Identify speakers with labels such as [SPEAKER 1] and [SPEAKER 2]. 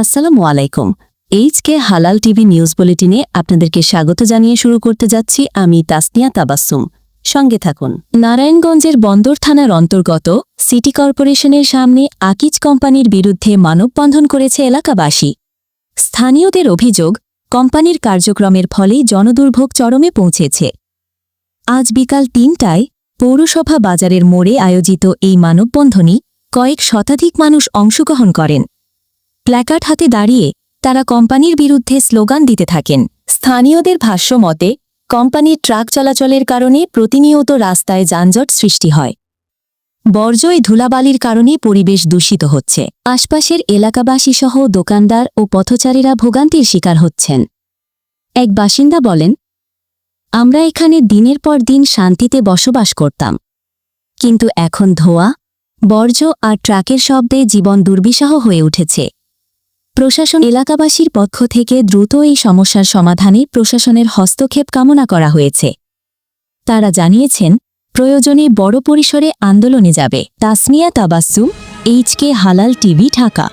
[SPEAKER 1] আসসালামু আলাইকুম। H K হালাল টিভি নিউজ বুলেটিনে আপনাদেরকে স্বাগত জানিয়ে শুরু করতে যাচ্ছি আমি তাসনিয়া তাবাসুম সঙ্গে থাকুন। নারায়ণগঞ্জের বন্দর থানার অন্তর্গত সিটি কর্পোরেশনের সামনে আকিজ কোম্পানির বিরুদ্ধে মানববন্ধন করেছে এলাকাবাসী। স্থানীয়দের অভিযোগ, কোম্পানির কার্যক্রমের ফলেই জনদুর্ভোগ চরমে পৌঁছেছে। আজ বিকাল তিনটায় পৌরসভা বাজারের মোড়ে আয়োজিত এই মানববন্ধনে কয়েক শতাধিক মানুষ অংশগ্রহণ করেন। প্ল্যাকার্ড হাতে দাঁড়িয়ে তারা কোম্পানির বিরুদ্ধে স্লোগান দিতে থাকেন। স্থানীয়দের ভাষ্য মতে, কোম্পানির ট্রাক চলাচলের কারণে প্রতিনিয়ত রাস্তায় যানজট সৃষ্টি হয়। বর্জ্যয় ধুলাবালির কারণে পরিবেশ দূষিত হচ্ছে। আশপাশের এলাকাবাসীসহ দোকানদার ও পথচারীরা ভোগান্তির শিকার হচ্ছেন। এক বাসিন্দা বলেন, আমরা এখানে দিনের পর দিন শান্তিতে বসবাস করতাম। কিন্তু এখন ধোয়া, বর্জ্য আর ট্রাকের শব্দে জীবন দুর্বিষহ হয়ে উঠেছে। প্রশাসন এলাকাবাসীর পক্ষ থেকে দ্রুত এই সমস্যার সমাধানে প্রশাসনের হস্তক্ষেপ কামনা করা হয়েছে। তারা জানিয়েছেন, প্রয়োজনে বড় পরিসরে আন্দোলনে যাবে। Tasmia Tabassum HK Halal TV, Dhaka.